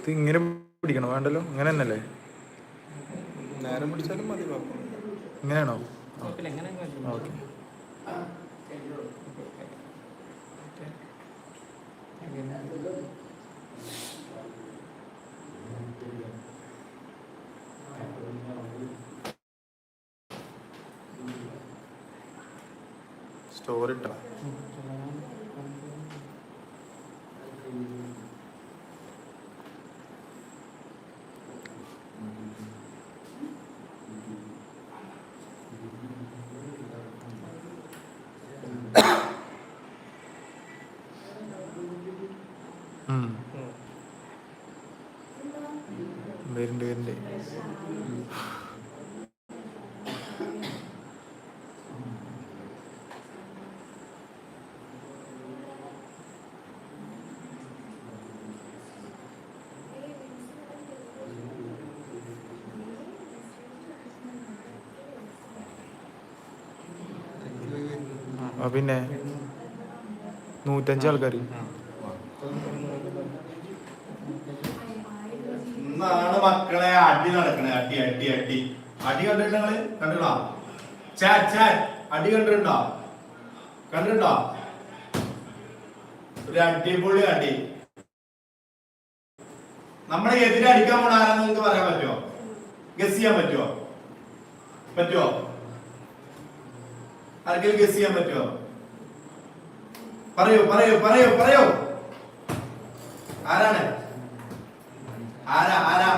ഇത് ഇങ്ങനെ പിടിക്കണോ? വേണ്ടല്ലോ? അങ്ങനെ തന്നെയല്ലേ നേരം പിടിച്ചാലും മതി ഇങ്ങനെയാണോ. ഓക്കെ. സ്റ്റോറി വരുന്നുണ്ട് വരുന്നുണ്ട് പിന്നെ നൂറ്റഞ്ച് ആൾക്കാർ ഇന്നാണ് മക്കളെ അടി നടക്കണേ. അടി അടി അടി. അടി കണ്ടിട്ട് നിങ്ങൾ? ചാ ചാ. അടി കണ്ടിട്ടുണ്ടോ? കണ്ടിട്ടുണ്ടോ? ഒരു അടിപൊളി അടി. നമ്മളെ എതിരെ അടിക്കാൻ പോണ ആരാന്ന് നിങ്ങൾക്ക് പറയാൻ പറ്റുമോ? ഗസ് ചെയ്യാൻ പറ്റുമോ? പറ്റുമോ? ആർക്കെങ്കിലും ഗസ് ചെയ്യാൻ പറ്റുമോ? പറയൂ പറയൂ പറയൂ പറയൂ. ആരാണ്? ആരാ ആരാ?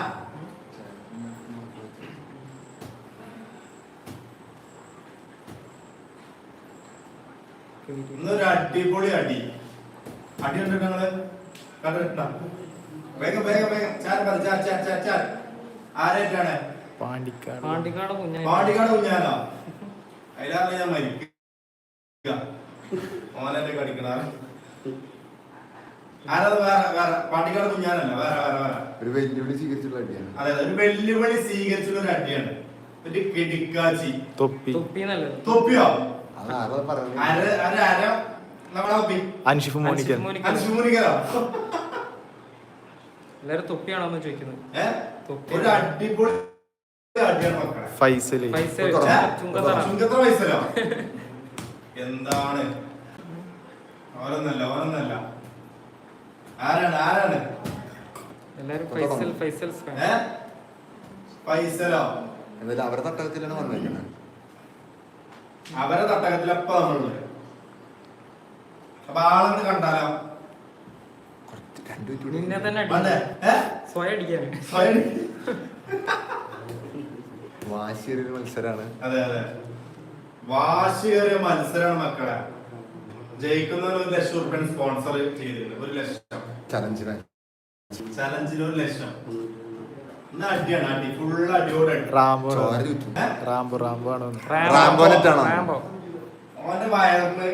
ഇന്നൊരു അടിപൊളി അടി. അടി കണ്ടിട്ട് നിങ്ങൾ? കണ്ടിട്ടുണ്ടോ? വേഗം വേഗം വേഗം. ചാർ പറ ചാർ ചാർ ചാർ ചാൻ ആരായിട്ടാണ്? പാണ്ടിക്കാട്. പാണ്ടിക്കാട് കുഞ്ഞായി. പാണ്ടിക്കാട് കുഞ്ഞാനോ അതിലാണ് ഞാൻ മരിക്കുക ഓനെ കടിക്കണ? ഒരു വെല്ലുവിളി സ്വീകരിച്ചുള്ള അടിയാണ്. അതെ അതെ. ഒരു വെല്ലുവിളി സ്വീകരിച്ചുള്ള ഒരു അടിയാണ്. ഒരു കിടിക്കാച്ചി. തൊപ്പി. തൊപ്പി തൊപ്പിയോ? അൻഷിഫ് എല്ലാരും തൊപ്പിയാണോന്ന് ചോദിക്കുന്നത്. ഒരു അടിപൊളി ഫൈസൽ? എന്താണ്? ഓരോന്നല്ല ഓരോന്നല്ല. ആരാണ്? ആരാണ്? എല്ലാരും ഫൈസൽ എന്നാലും അവരുടെ തട്ടകത്തിലാണ് വന്നേക്കുന്നത് അവരുടെ തട്ടകത്തിലപ്പ നമ്മളുണ്ട് അപ്പൊ ആളെന്ന് കണ്ടാലോ? നിന്നെ തന്നെ സ്വയം സ്വയം മത്സരമാണ് അതെ അതെ. വാശിയേറിയ മത്സരമാണ് മക്കളെ. ജയിക്കുന്നവർ ഒരു ലക്ഷം റുപ്യ സ്പോൺസർ ചെയ്തിട്ടുണ്ട്. ഒരു ലക്ഷം. ചലഞ്ചിന് ചലഞ്ചിന് ഒരു ലക്ഷം. ഇന്ന് അടിയാണ് അടി. ഫുൾ അടിയോടെ റാംബോ? റാംബോ റാംബോ ആണോ. റാംബോനെറ്റ് ആണോ റാംബോ. ഓന്റെ വയറിന്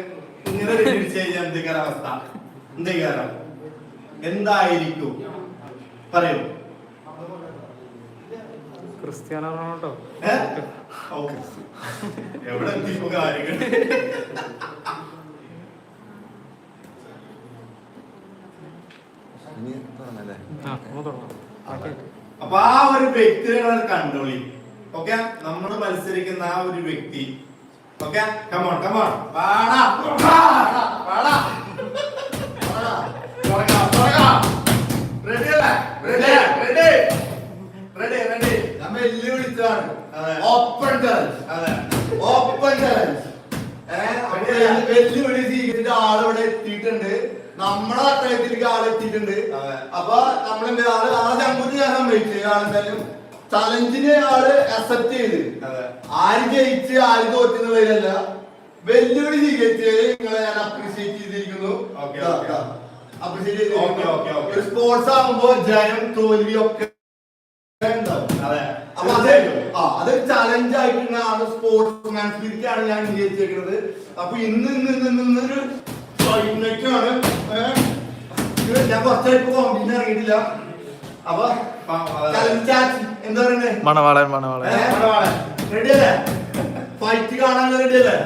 ഇങ്ങനെ അവസ്ഥ? എന്തായിരിക്കും? പറയൂ. Cristiano Ronaldo. എവിടെ അപ്പൊ ആ ഒരു വ്യക്തികളെ നിങ്ങൾ കണ്ടോളി. ഓക്കെ? നമ്മൾ മത്സരിക്കുന്ന ആ ഒരു വ്യക്തി. ഓക്കെ? കമോൺ കമോൺ പാടാ. പാടാ. പാടാ. Ready ready ready ready ready. Open challenge അതെ. Open challenge Ready? വെല്ലുവിളി സ്വീകരിച്ചിട്ട് ആളിവിടെ എത്തിയിട്ടുണ്ട്. നമ്മളെ അട്ടയത്തിലേക്ക് ആളെത്തിയിട്ടുണ്ട് അതെ. അപ്പൊ നമ്മളെന്താ ആൾ ആ ചമ്പൂരി ഞാൻ സമ്മതിച്ചു. ആളെന്തായാലും ചലഞ്ചിനെ ആൾ അക്സെപ്റ്റ് ചെയ്ത്. അതെ. ആര് ജയിച്ച് ആര് തോറ്റുന്നതിലല്ല വെല്ലുവിളി സ്വീകരിച്ച് നിങ്ങളെ ഞാൻ അപ്രീഷിയേറ്റ് ചെയ്തിരിക്കുന്നു. അപ്രീഷിയേറ്റ് സ്പോർട്സ് ആകുമ്പോ ജയം തോൽവി ഒക്കെ ഉണ്ടാവും. അതെ. അപ്പൊ അത് ആ അതൊരു ചലഞ്ച് ആയിട്ടുള്ള സ്പോർട്സ് മാൻ സ്പിരിറ്റ് ആണ് ഞാൻ വിജയിച്ചേക്കുന്നത് അപ്പൊ ഇന്ന് ഇന്ന് ഇന്ന് ഇന്ന് ഇന്നൊരു ഫൈനറ്റാണ് ഞാൻ കുറച്ചായിട്ട് കോമ്പീന് ഇറങ്ങിയിട്ടില്ല. അപ്പൊ ആ, അതെ. ചലഞ്ച് എന്താ പറയുന്നത് മണവാളൻ മണവാളൻ. റെഡി അല്ലേ? ഫൈറ്റ് കാണാൻ റെഡി അല്ലേ?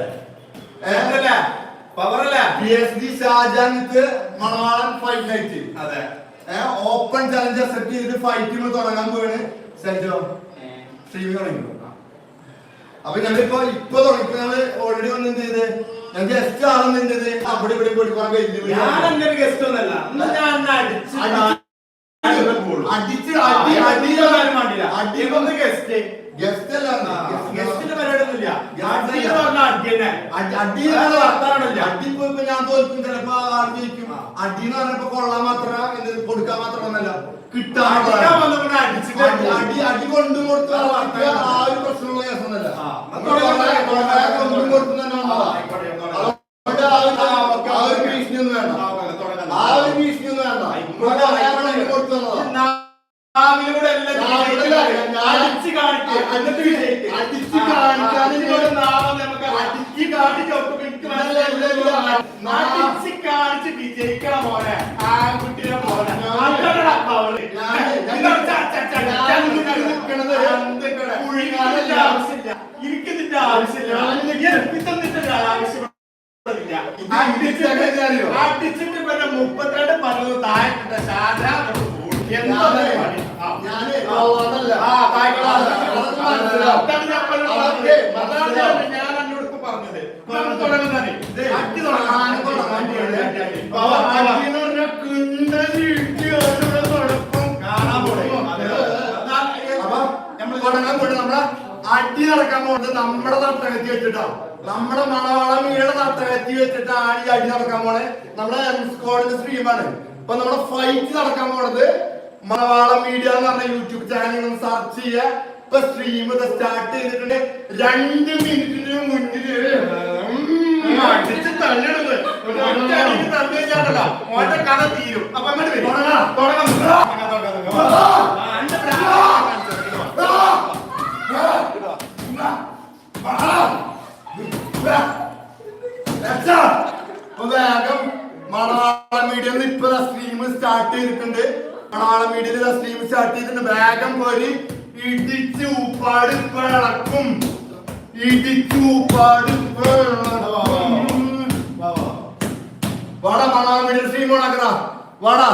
അല്ലേ? P S D Shajan with Manavalan fight night അതെ. ഓപ്പൺ ചലഞ്ച് അക്സെപ്റ്റ് ചെയ്തിട്ട് ഫൈറ്റ് തുടങ്ങാൻ പോവാണ്. സെൽജോ സ്ട്രീമിംഗ് തുടങ്ങി അപ്പൊ ഞങ്ങളിപ്പോ ഇപ്പൊ തുടങ്ങി ഞങ്ങൾ ഓൾറെഡി വന്ന് എന്ത് ചെയ്ത് ഞാൻ ഗസ്റ്റ് ആണെന്ന് എന്ത് ചെയ്ത് അവിടെ ഇവിടെ പോയി കുറെ വെല്ലുവിളി ഞാൻ അങ്ങനെ ഒരു ഗസ്റ്റ് ഒന്നല്ല ഞാൻ അടിച്ച് അടിച്ച് അടി അടി. വേണ്ടില്ല. അടി. ഗസ്റ്റ്. ഗസ്റ്റ് അല്ല ഗസ്റ്റിന്റെ പരിപാടിയൊന്നുമില്ല അടി ഞാൻ തോൽക്കും ചിലപ്പോ അടി എന്ന് പറഞ്ഞപ്പോ കൊള്ളാൻ മാത്രം കൊടുക്കാൻ മാത്രമൊന്നല്ല കിട്ടാൻ അടിക്കാൻ മോനെ ആ കുട്ടിയെ വിജയിക്കണം മോനെ ഞാൻ? എനിക്കിതിന്റെ ആവശ്യമില്ല എനിക്കിതിന്റെ ആവശ്യമില്ല എനിക്കിതിന്റെ ആവശ്യമില്ല ഇത് അടിച്ചിട്ട് പിന്നെ മുപ്പത്തിരണ്ട് പറഞ്ഞത് താഴെ ശാഖ എന്താ പണി ആ. ഞാൻ കള്ളനല്ല. ആ, തായ്ക്കള. അതൊക്കെ അടി നടക്കാൻ പോകുന്നത് നമ്മുടെ തട്ടകത്തി വെച്ചിട്ടാ. നമ്മുടെ മണവാളം വീട് തട്ടകത്തി വെച്ചിട്ട് ആടി അടി നടക്കാൻ പോണേ. നമ്മുടെ സ്കോഡിന്റെ സ്ട്രീമാണ് അപ്പൊ നമ്മുടെ ഫൈറ്റ് നടക്കാൻ പോണത് മണവാളം മീഡിയ എന്ന് പറഞ്ഞ യൂട്യൂബ് ചാനൽ സെർച്ച് ചെയ്യുക. ഇപ്പൊ സ്ട്രീം സ്റ്റാർട്ട് ചെയ്തിട്ടുണ്ട്. രണ്ട് മിനിറ്റിന് മുന്നിൽ അടിച്ച് തള്ളിടുന്നത്. തള്ളി ഓന്റെ കഥ തീരും. അപ്പൊ അങ്ങോട്ട്. തുടങ്ങാം. തുടങ്ങാം, തുടങ്ങാം, തുടങ്ങാം. ആ, അന്റെ പ്രായം കാണിച്ചോ. വേഗം മണവാളം മീഡിയ ഇപ്പൊ സ്ട്രീം സ്റ്റാർട്ട് ചെയ്തിട്ടുണ്ട്. മണവാളം മീഡിയയിൽ സ്ട്രീം സ്റ്റാർട്ട് ചെയ്തിട്ടുണ്ട്. വേഗം പോരി. ഇടിച്ച് ഉപ്പാട് പിളക്കും ഇടിച്ച് ഉപ്പാട് പിളക്കും. വാടാ മണവാളം മീഡിയ സ്ട്രീം ഓണാക്കടാ വാടാ.